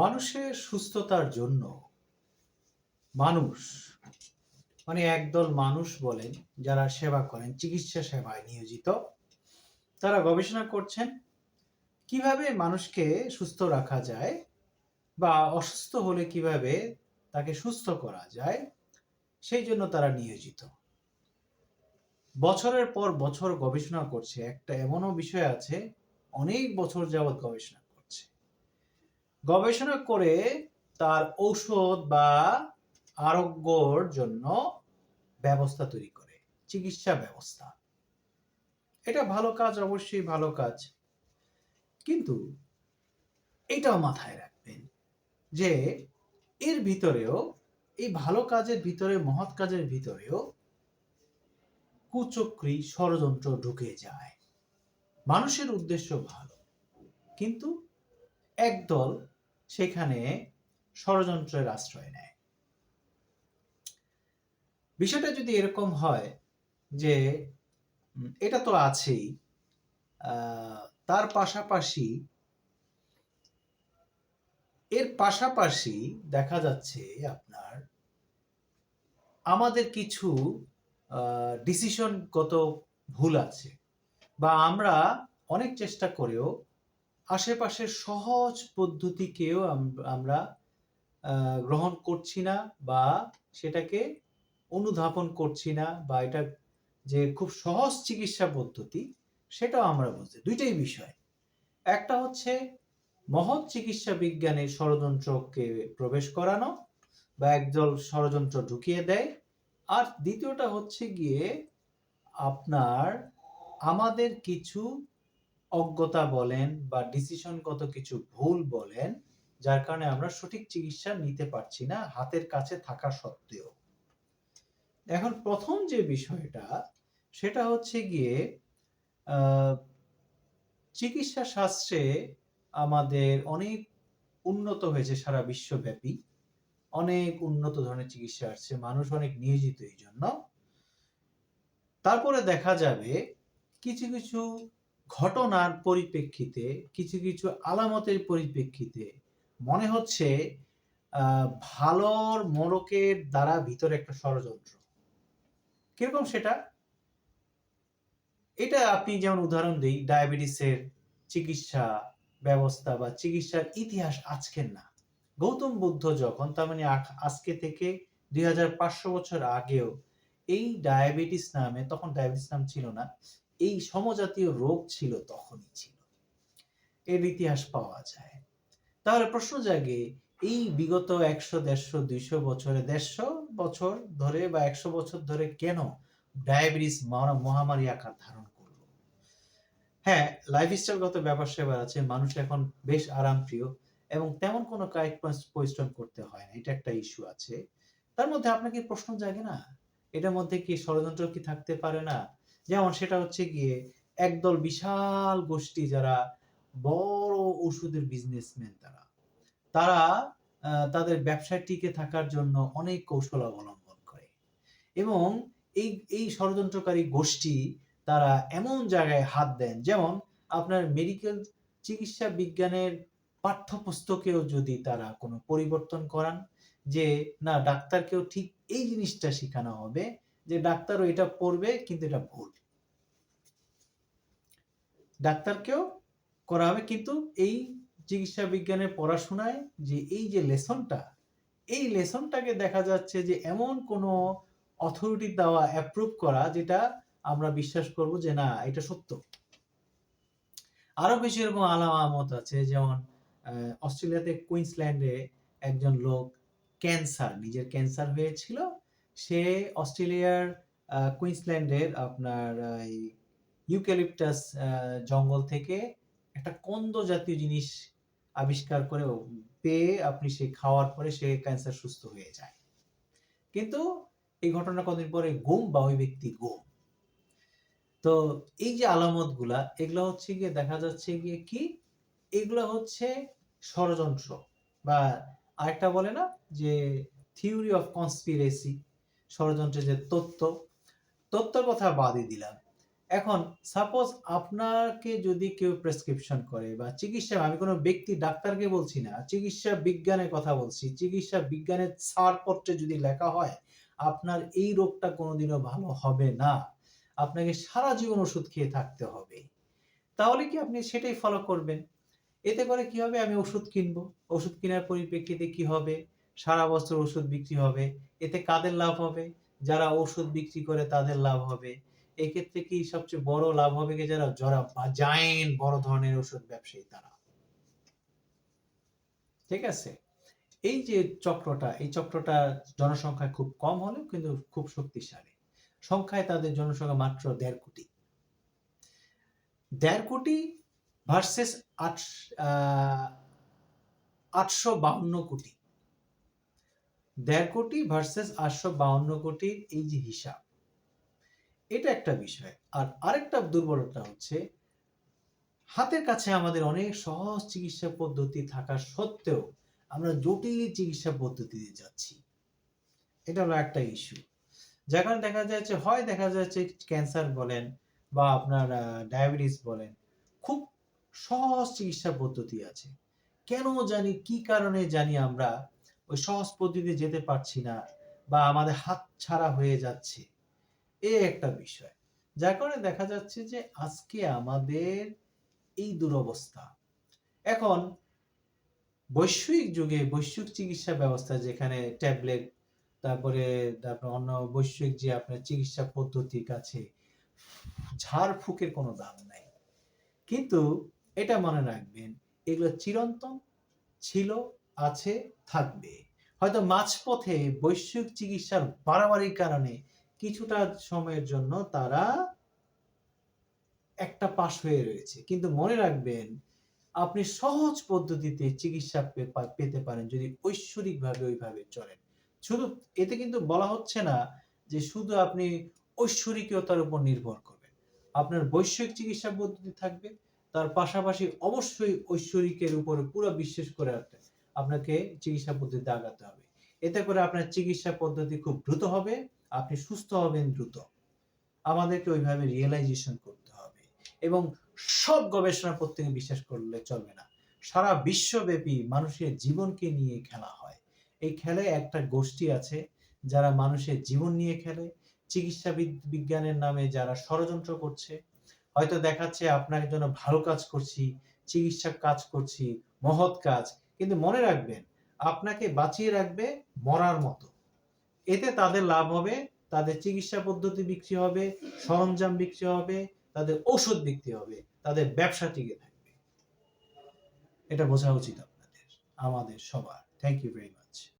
মানুষের সুস্থতার জন্য মানুষ মানে একদল মানুষ বলেন, যারা সেবা করেন, চিকিৎসা সেবায় নিয়োজিত, তারা গবেষণা করছেন কীভাবে মানুষকে সুস্থ রাখা যায় বা অসুস্থ হলে কীভাবে তাকে সুস্থ করা যায়, সেই জন্য তারা নিয়োজিত। বছরের পর বছর গবেষণা করছে, একটা এমনও বিষয় আছে, অনেক বছর যাবৎ গবেষণা গবেষণা করে তার ঔষধ বা আরোগ্যর জন্য ব্যবস্থা তৈরি করে, চিকিৎসা ব্যবস্থা। এটা ভালো কাজ, অবশ্যই ভালো কাজ। কিন্তু এটাও মাথায় রাখবেন যে এর ভিতরেও, এই ভালো কাজের ভিতরে, মহৎ কাজের ভিতরেও কুচক্রি ষড়যন্ত্র ঢুকে যায়। মানুষের উদ্দেশ্য ভালো, কিন্তু একদল সেখানে ষড়যন্ত্রের আশ্রয় নেয়। বিষয়টা যদি এরকম হয় যে এটা তো আছেই তার পাশাপাশি এর পাশাপাশি দেখা যাচ্ছে আপনার আমাদের কিছু ডিসিশনগত ভুল আছে বা আমরা অনেক চেষ্টা করেও আশেপাশের সহজ পদ্ধতিকেও আম- আমরা গ্রহণ করছি না বা সেটাকে অনুধাবন করছি না বা এটা যে খুব সহজ চিকিৎসা পদ্ধতি, সেটাও আমরা বুঝতে দুইটাই বিষয়। একটা হচ্ছে মহৎ চিকিৎসা বিজ্ঞানে ষড়যন্ত্রকে প্রবেশ করানো বা একদল ষড়যন্ত্র ঢুকিয়ে দেয়। আর দ্বিতীয়টা হচ্ছে গিয়ে আপনার আমাদের কিছু অজ্ঞতা বলেন বা ডিসিশনগত কিছু ভুল বলেন, যার কারণে আমরা সঠিক চিকিৎসা নিতে পারছি না হাতের কাছে থাকা সত্ত্বেও। এখন প্রথম যে বিষয়টা, সেটা হচ্ছে গিয়ে চিকিৎসা শাস্ত্রে আমাদের অনেক উন্নত হয়েছে সারা বিশ্বব্যাপী। অনেক উন্নত ধরনের চিকিৎসা আসছে, মানুষ অনেক নিয়োজিত এই জন্য তারপরে দেখা যাবে কিছু কিছু ঘটনার পরিপ্রেক্ষিতে, কিছু কিছু আলামতের পরিপ্রেক্ষিতে মনে হচ্ছে ভালোর মোড়কের দ্বারা ভিতরে একটা ষড়যন্ত্র। কীরকম সেটা? এটা আপনি যেমন উদাহরণ দিই, ডায়াবেটিসের চিকিৎসা ব্যবস্থা বা চিকিৎসার ইতিহাস আজকের না। গৌতম বুদ্ধ যখন, তার মানে আজকে থেকে দুই হাজার পাঁচশো বছর আগেও এই ডায়াবেটিস নামে, তখন ডায়াবেটিস নাম ছিল না এই সমজাতীয় রোগ ছিল, তখনই ছিল। এর ইতিহাস পাওয়া যায়। তাহলে প্রশ্ন জাগে, এই বিগত একশো, দেড়শো, দুইশো বছরে, দেড়শো বছর ধরে বা একশো বছর ধরে কেন ডায়াবেটিস মহামারী আকার ধারণ করল? হ্যাঁ লাইফস্টাইলগত ব্যাপার সেবার আছে, মানুষ এখন বেশ আরামপ্রিয় এবং তেমন কোনো কায়িক পরিশ্রম করতে হয় না, এটা একটা ইস্যু আছে। তার মধ্যে আপনাকে প্রশ্ন জাগে না? এটার মধ্যে কি ষড়যন্ত্র কি থাকতে পারে না? যেমন সেটা হচ্ছে গিয়ে একদল বিশাল গোষ্ঠী যারা বড় ওষুধের বিজনেসম্যান তারা। তারা তাদের ব্যবসায় টিকে থাকার জন্য অনেক কৌশল অবলম্বন করে। এবং এই এই ষড়যন্ত্রকারী গোষ্ঠী তারা এমন জায়গায় হাত দেন, যেমন আপনার মেডিকেল চিকিৎসা বিজ্ঞানের পাঠ্যপুস্তকেও যদি তারা কোনো পরিবর্তন করান, যে না, ডাক্তারকেও ঠিক এই জিনিসটা শেখানো হবে যে ডাক্তারও এটা পড়বে কিন্তু এটা ভুল। ডাক্তারকেও করা হবে, কিন্তু এই চিকিৎসা বিজ্ঞানের পড়াশোনায় যে এই যে লেসনটা, এই লেসনটাকে দেখা যাচ্ছে যে এমন কোনো অথরিটি দেওয়া অ্যাপ্রুভ করা যেটা আমরা বিশ্বাস করব যে না, এটা সত্য। আরও বেশি এরকম আলামত আছে, যেমন অস্ট্রেলিয়াতে কুইন্সল্যান্ডে একজন লোক ক্যান্সার, নিজের ক্যান্সার হয়েছিল সে অস্ট্রেলিয়ার কুইন্সল্যান্ডের আপনার এই ইউক্যালিপটাস জঙ্গল থেকে একটা কন্দ জাতীয় জিনিস আবিষ্কার করে পেয়ে আপনি সে খাওয়ার পরে সে ক্যান্সার সুস্থ হয়ে যায়। কিন্তু এই ঘটনা কদিন পরে গুম বা ওই ব্যক্তি গুম। তো এই যে আলামতগুলা এগুলো হচ্ছে গিয়ে দেখা যাচ্ছে গিয়ে কি? এগুলো হচ্ছে ষড়যন্ত্র বা আরেকটা বলে না যে থিওরি অফ কনস্পিরেসি ষড়যন্ত্রের যে তত্ত্ব, তত্ত্বের কথা বাদই দিলাম। এখন সাপোজ আপনাকে যদি কেউ প্রেসক্রিপশন করে বা চিকিৎসা, আমি কোনো ব্যক্তি, ডাক্তারকে বলছি না, চিকিৎসা বিজ্ঞানের কথা বলছি, চিকিৎসা বিজ্ঞানের ছাড়পত্রে যদি লেখা হয়, আপনার এই রোগটা কোনোদিনও ভালো হবে না। আপনাকে সারা জীবন ওষুধ খেয়ে থাকতে হবে। তাহলে কি আপনি সেটাই ফলো করবেন? এতে করে কি হবে? আমি ওষুধ কিনবো। ওষুধ কেনার পরিপ্রেক্ষিতে কি হবে? সারা বছর ওষুধ বিক্রি হবে। এতে কাদের লাভ হবে? যারা ওষুধ বিক্রি করে তাদের লাভ হবে। এক্ষেত্রে কি সবচেয়ে বড় লাভ হবে কি যারা যারা জায়েন্ট বড় ধরনের ওষুধ ব্যবসায়ী তারা? ঠিক আছে? এই যে চক্রটা, এই চক্রটা জনসংখ্যা খুব কম হলেও কিন্তু খুব শক্তিশালী। সংখ্যায় তাদের জনসংখ্যা মাত্র দেড় কোটি। দেড় কোটি ভার্সেস আট আটশো বাউন্ন কোটি। দেড় কোটি ভার্সেস আটশো বাউন্ন কোটির এই যে হিসাব, এটা একটা বিষয়। আর আরেকটা দুর্বলতা হচ্ছে, হাতের কাছে আমাদের অনেক সহজ চিকিৎসা পদ্ধতি থাকা সত্ত্বেও আমরা জটিল চিকিৎসা পদ্ধতিতে যাচ্ছি। এটা হলো একটা ইস্যু যেখানে দেখা যাচ্ছে, হয় দেখা যাচ্ছে ক্যান্সার বলেন বা আপনার ডায়াবেটিস বলেন, খুব সহজ চিকিৎসা পদ্ধতি আছে। কেন জানি, কি কারণে জানি আমরা ওই সহজ পদ্ধতিতে যেতে পারছি না বা আমাদের হাত ছাড়া হয়ে যাচ্ছে। এ একটা বিষয়। যার কারণে দেখা যাচ্ছে যে আজকে আমাদের এই দুরবস্থা। এখন বৈশ্বিক যুগে বৈশ্বিক চিকিৎসা ব্যবস্থা যেখানে ট্যাবলেট, তারপরে তারপর অন্য বৈশ্বিক যে আপনার চিকিৎসা পদ্ধতির কাছে ঝাড় ফুকের কোনো দাম নাই। কিন্তু এটা মনে রাখবেন, এগুলো চিরন্তন ছিল আছে, থাকবে। হয়তো মাঝপথে বৈশ্বিক চিকিৎসার বাড়াবাড়ির কারণে কিছুটা সময়ের জন্য তারা একটা পাশ হয়ে রয়েছে। কিন্তু মনে রাখবেন, আপনি সহজ পদ্ধতিতে চিকিৎসা পেতে পারেন যদি ঐশ্বরিকভাবে ওইভাবে চলেন। শুধু এতে কিন্তু বলা হচ্ছে না যে শুধু আপনি ঐশ্বরিকতার উপর নির্ভর করবেন। আপনার বৈশ্বিক চিকিৎসা পদ্ধতি থাকবে, তার পাশাপাশি অবশ্যই ঐশ্বরিকের উপরে পুরো বিশ্বাস করে আপনাকে চিকিৎসা পদ্ধতিতে আগাতে হবে। এতে করে আপনার চিকিৎসা পদ্ধতি খুব দ্রুত হবে, আপনি সুস্থ হবেন দ্রুত। আমাদেরকে ওইভাবে রিয়েলাইজেশন করতে হবে এবং সব গবেষণা প্রত্যেকে বিশ্বাস করলে চলবে না। সারা বিশ্বব্যাপী মানুষের জীবনকে নিয়ে খেলা হয়। এই খেলে একটা গোষ্ঠী আছে যারা মানুষের জীবন নিয়ে খেলে। চিকিৎসা বিজ্ঞানের নামে যারা ষড়যন্ত্র করছে। হয়তো দেখাচ্ছে আপনার জন্য ভালো কাজ করছি চিকিৎসা কাজ করছি, মহৎ কাজ। কিন্তু মনে রাখবেন, আপনাকে বাঁচিয়ে রাখবে মরার মতো। এতে তাদের লাভ হবে, তাদের চিকিৎসা পদ্ধতি বিক্রি হবে, সরঞ্জাম বিক্রি হবে, তাদের ওষুধ বিক্রি হবে, তাদের ব্যবসা টিকে থাকবে। এটা বোঝা উচিত আপনাদের, আমাদের সবার। Thank you very much